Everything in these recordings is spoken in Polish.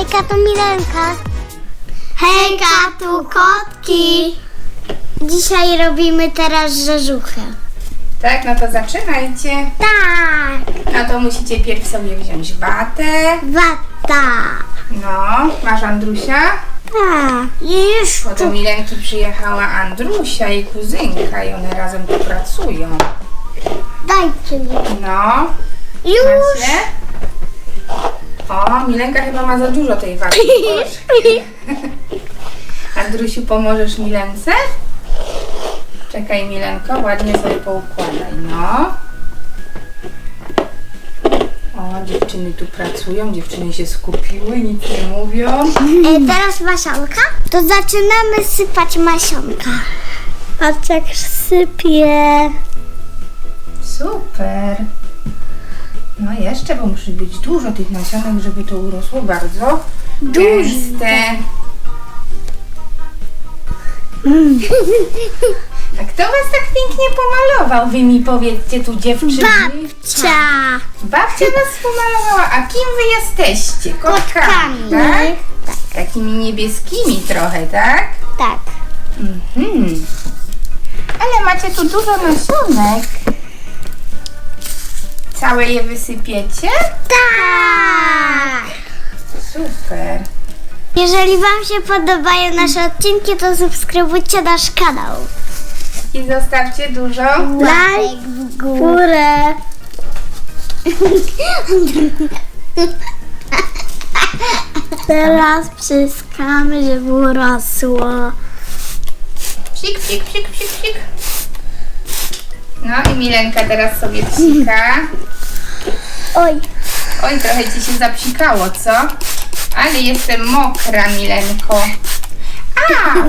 Hejka, to Milenka. Hejka, tu kotki. Dzisiaj robimy teraz rzeżuchę. Tak, no to zaczynajcie. Tak, No to musicie pierw sobie wziąć watę. wata. No, masz Andrusia? Tak, już Bo do Milenki przyjechała Andrusia i kuzynka i one razem tu pracują. dajcie mi. No, Już. macie? O, Milenka chyba ma za dużo tej waty. Andrusiu, pomożesz Milence? Czekaj, Milenko, ładnie sobie poukładaj, no. O, dziewczyny tu pracują, dziewczyny się skupiły, nic nie mówią. E, teraz masionka? To zaczynamy sypać masionka. Patrz jak sypie. Super. No jeszcze, bo musi być dużo tych nasionek, żeby to urosło bardzo gęste. A kto was tak pięknie pomalował? Wy mi powiedzcie tu dziewczyny. Babcia. Babcia was pomalowała. A kim wy jesteście? Kotkami, Kotkami. tak? Takimi niebieskimi trochę, tak? Tak. Mhm. Ale macie tu dużo nasionek. Całe je wysypiecie? Tak. Super. Jeżeli Wam się podobają nasze odcinki, to subskrybujcie nasz kanał. I zostawcie dużo. Łapek w górę. Teraz przyskamy, żeby urosło. Psik, psik, psik, psik, psik. No i Milenka teraz sobie psika. Oj, Oj, trochę ci się zapsikało, co? Ale jestem mokra, Milenko. A!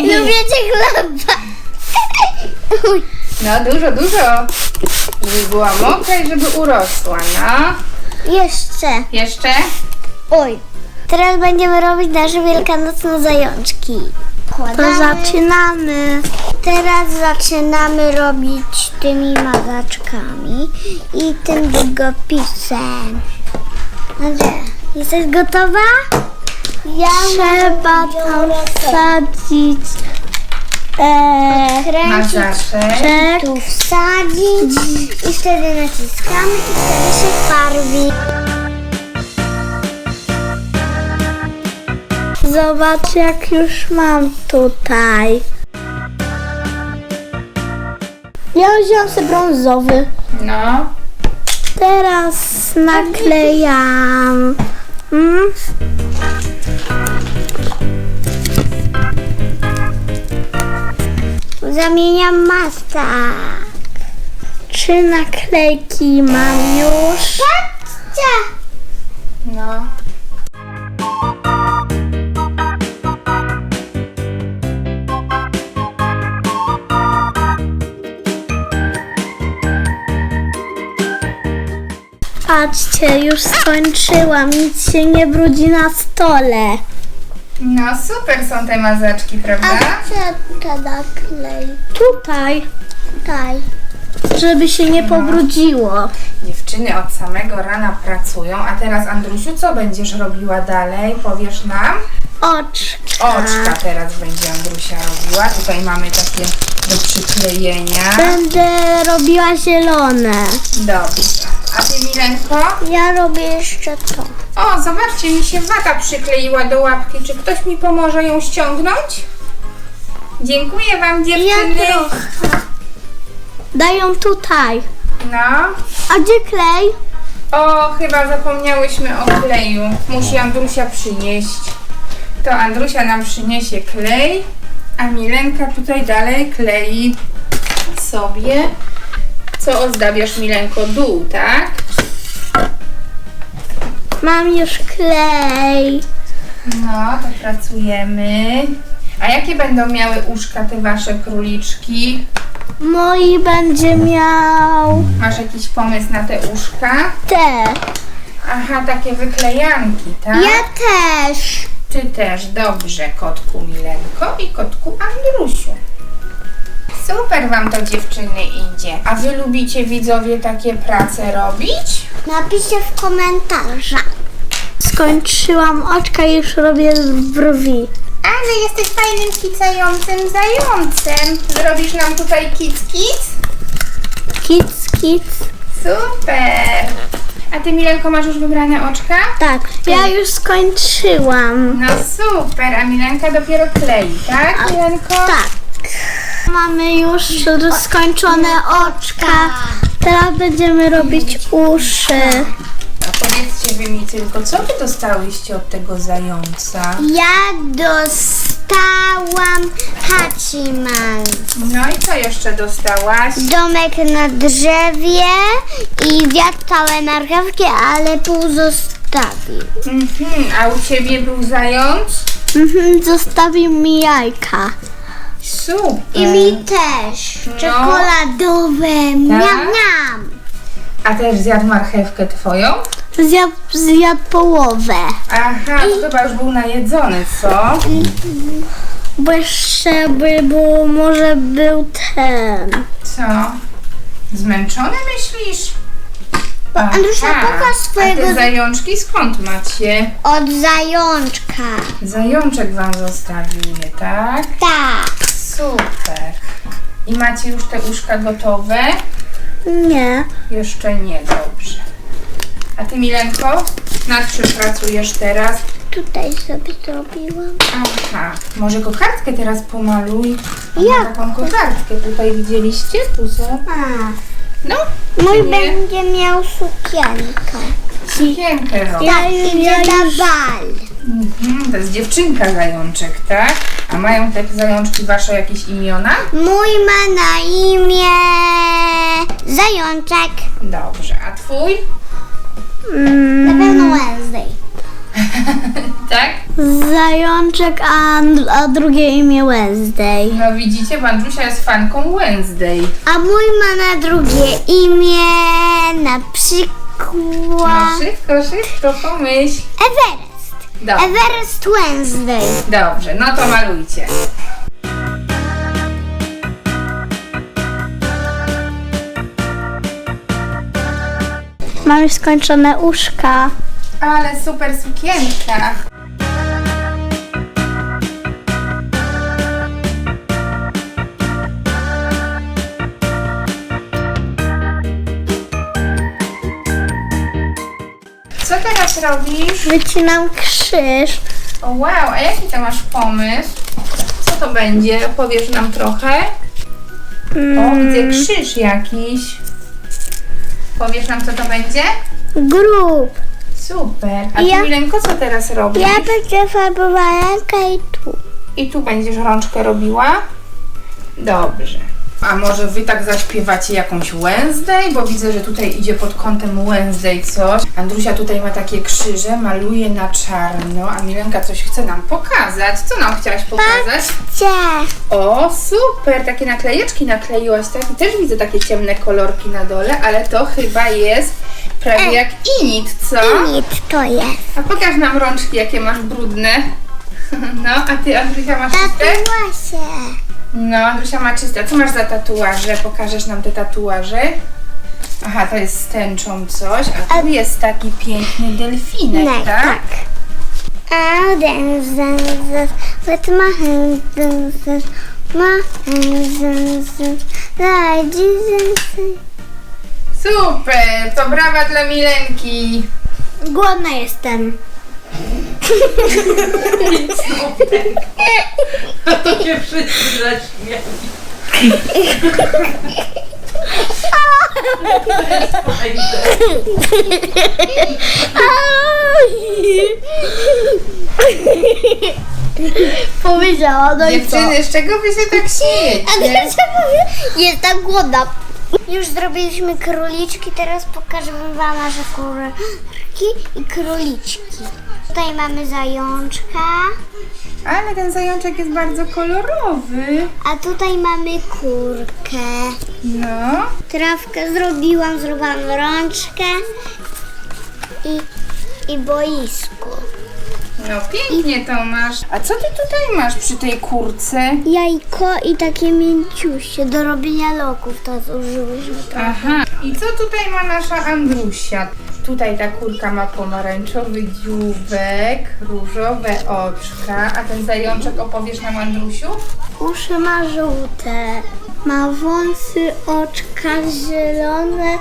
lubię cię chleba. Oj, No dużo, dużo. Żeby była mokra i żeby urosła, no. jeszcze. Jeszcze? Oj. Teraz będziemy robić nasze wielkanocne zajączki. To zaczynamy. Teraz zaczynamy robić tymi mazaczkami i tym długopisem. Andrzej, jesteś gotowa? Ja Trzeba tam wsadzić e, Mazaczek. tu wsadzić i wtedy naciskamy i wtedy się farbi. Zobacz jak już mam tutaj. Ja wziąłem sobie brązowy. No. Teraz naklejam. Mm. Zamieniam masa. Trzy naklejki mam już. Patrzcie! No. Patrzcie, już skończyłam. Nic się nie brudzi na stole. No super są te mazaczki, prawda? gdzie to naklej? Tutaj. Tutaj. Żeby się nie pobrudziło. Dziewczyny od samego rana pracują, a teraz Andrusiu, co będziesz robiła dalej? Powiesz nam? Oczka. Oczka teraz będzie Andrusia robiła. Tutaj mamy takie do przyklejenia. Będę robiła zielone. Dobrze. A ty Milenko? Ja robię jeszcze to. O, zobaczcie, mi się wata przykleiła do łapki. Czy ktoś mi pomoże ją ściągnąć? Dziękuję wam dziewczyny. Ja trochę. Dają tutaj. No. A gdzie klej? O, chyba zapomniałyśmy o kleju. Musi Andrusia przynieść. To Andrusia nam przyniesie klej, a Milenka tutaj dalej klei sobie. Co ozdabiasz, Milenko? Dół, tak? Mam już klej. No, to pracujemy. A jakie będą miały uszka te wasze króliczki? Moi będzie miał Masz jakiś pomysł na te uszka? te. Aha, takie wyklejanki, tak? Ja też. Ty też, dobrze, kotku Milenko i kotku Andrusiu. Super wam to dziewczyny idzie. A wy lubicie widzowie takie prace robić? Napiszcie w komentarzach. Skończyłam oczka i już robię brwi. Ale jesteś fajnym kicającym zającem. Zrobisz nam tutaj kic kic? Kic, kic. Super! A ty Milenko masz już wybrane oczka? Tak, ja już skończyłam. No super, a Milenka dopiero klei, tak Milenko? Tak. Mamy już skończone oczka. Teraz będziemy robić uszy. A powiedzcie wy mi tylko, co wy dostałyście od tego zająca? Ja dostałam Hachiman. No i co jeszcze dostałaś? Domek na drzewie i wiatr całe marchewki, ale pół zostawił. Mhm, a u ciebie był zając? Mhm, zostawił mi jajka. Super. I mi też. No. Czekoladowe. Miam, Tak? miam. A też zjadł marchewkę twoją? Zjadł, zjadł połowę. Aha, to chyba już był najedzony, co? Bo jeszcze by był, może był ten. Co? Zmęczony myślisz? Andrusia, Aha, pokaż swojego- A te zajączki skąd macie? Od zajączka. Zajączek wam zostawił je, tak? Tak. Super. I macie już te uszka gotowe? Nie. Jeszcze nie, dobrze. A ty Milenko? Nad czym pracujesz teraz? Tutaj sobie zrobiłam. Aha, może kokardkę teraz pomaluj? Jak? taką kokardkę tutaj widzieliście? Tu są. A. No, Mój Nie. będzie miał sukienkę. sukienkę robi. Tak, idzie na bal. Mhm, to jest dziewczynka zajączek, tak? A mają te zajączki wasze jakieś imiona? Mój ma na imię Zajączek. Dobrze, a twój? Na pewno Wednesday. Tak? Zajączek, a, a drugie imię Wednesday. No widzicie, bo Andrusia jest fanką Wednesday. A mój ma na drugie imię na No przykład szybko, szybko, pomyśl. Everest. Dobrze, Everest Wednesday. dobrze, no to malujcie. Mamy skończone uszka. Ale super sukienka. Co teraz robisz? Wycinam krzyż. O wow, a jaki to masz pomysł? Co to będzie? Opowiesz nam trochę? O, widzę krzyż jakiś. Powiesz nam, co to będzie? Grób. Super. A ty, Ja- Milenko, co teraz robisz? Ja będę farbowała rękę i tu. I tu będziesz rączkę robiła? Dobrze. A może wy tak zaśpiewacie jakąś Wednesday? Bo widzę, że tutaj idzie pod kątem Wednesday coś. Andrusia tutaj ma takie krzyże, maluje na czarno, a Milenka coś chce nam pokazać. Co nam chciałaś pokazać? Gdzie? O, super! Takie naklejeczki nakleiłaś, tak? I też widzę takie ciemne kolorki na dole, ale to chyba jest prawie E. jak init, co? Nic to jest. A pokaż nam rączki, jakie masz brudne. No, a ty, Andrusia, masz czyste? Tatuaże. No, Andrusia ma czyste. Co masz za tatuaże? Pokażesz nam te tatuaże? Aha, to jest z tęczą coś, a tu jest taki piękny delfinek, tak? tak. Super! To brawa dla Milenki! Głodna jestem. A to się wszyscy zaśmiali. Powiedziała, no i co? Dziewczyny, z czego wy się tak A śmiejecie? jestem głodna. Już zrobiliśmy króliczki, teraz pokażemy wam nasze i króliczki. Tutaj mamy zajączka, Ale ten zajączek jest bardzo kolorowy. a tutaj mamy kurkę. No. Trawkę zrobiłam, zrobiłam rączkę i, i boisko. No pięknie to masz. A co ty tutaj masz przy tej kurce? Jajko i takie mięciusie do robienia loków, to zużyłyśmy. Aha. I co tutaj ma nasza Andrusia? Tutaj ta kurka ma pomarańczowy dzióbek, różowe oczka, a ten zajączek opowiesz nam Andrusiu? Uszy ma żółte, ma wąsy, oczka zielone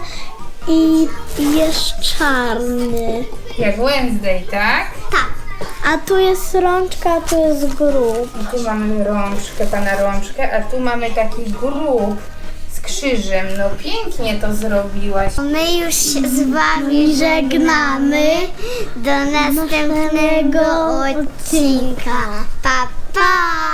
i jest czarny. Jak Wednesday, tak? Tak. A tu jest rączka, a tu jest grób. I tu mamy rączkę, pana rączkę, a tu mamy taki grób krzyżem. No pięknie to zrobiłaś. My już się z wami żegnamy. Do następnego odcinka. Pa, pa!